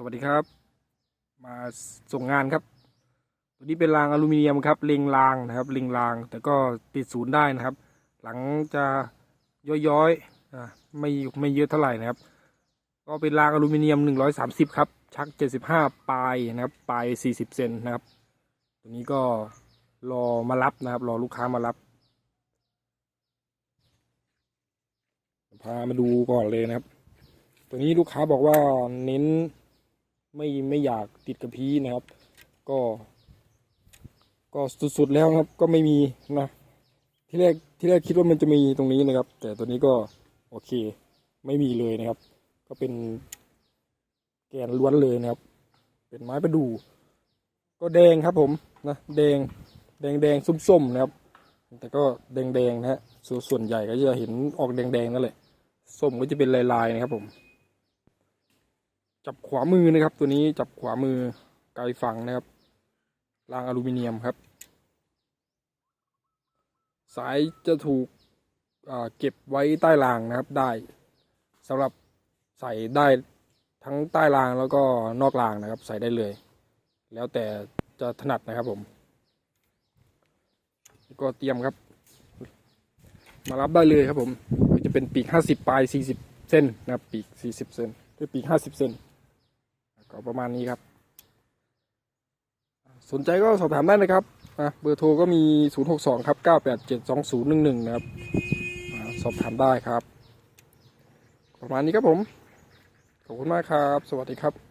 สวัสดีครับ มาส่งงานครับ ตัวนี้เป็นรางอลูมิเนียมครับเล็งรางนะครับเล็งราง แต่ก็ติดศูนย์ได้นะครับ หลังจะย้อยๆอ่าไม่ไม่เยอะเท่าไหร่นะครับ ก็เป็นรางอลูมิเนียม 130 ครับ ชัก 75 ปลายนะครับ ปลาย 40 เซนนะครับ ตัวนี้ก็รอมารับนะครับ รอลูกค้ามารับ พามาดูก่อนเลยนะครับ ตัวนี้ลูกค้าบอกว่าเน้น ไม่ไม่อยากติดกระพี้นะครับ ก็ ก็สุดๆแล้วนะครับ ก็ไม่มีนะที่แรกที่แรกคิดว่ามันจะมีตรงนี้นะครับ แต่ตัวนี้ก็โอเค ไม่มีเลยนะครับ ก็เป็นแกนล้วนเลยนะครับ เป็นไม้ประดู่ก็แดงครับผมนะแดงแดงแดงส้มๆนะครับ แต่ก็แดงแดงนะฮะส่วนส่วนใหญ่ก็จะเห็นออกแดงแดงนั่นแหละส้มก็จะเป็นลายๆนะครับผม จับขวามือนะครับ ตัวนี้จับขวามือไกลฝั่งนะครับรางอลูมิเนียมครับ สายจะถูกเก็บไว้ใต้รางนะครับได้สำหรับใส่ได้ทั้งใต้รางแล้วก็นอกรางนะครับ ใส่ได้เลย แล้วแต่จะถนัดนะครับผมก็เตรียมครับ มารับได้เลยครับผมจะเป็นปีกห้าสิบปลายสี่สิบเส้นนะครับ ปีกสี่สิบเซนหรือปีกห้าสิบเซน ก็ประมาณนี้ครับ สนใจก็สอบถามได้นะครับอะเบอร์โทรก็มี 062 ครับ 987 2011 นะครับอสอบถามได้ครับ ประมาณนี้ครับผม ขอบคุณมากครับ สวัสดีครับ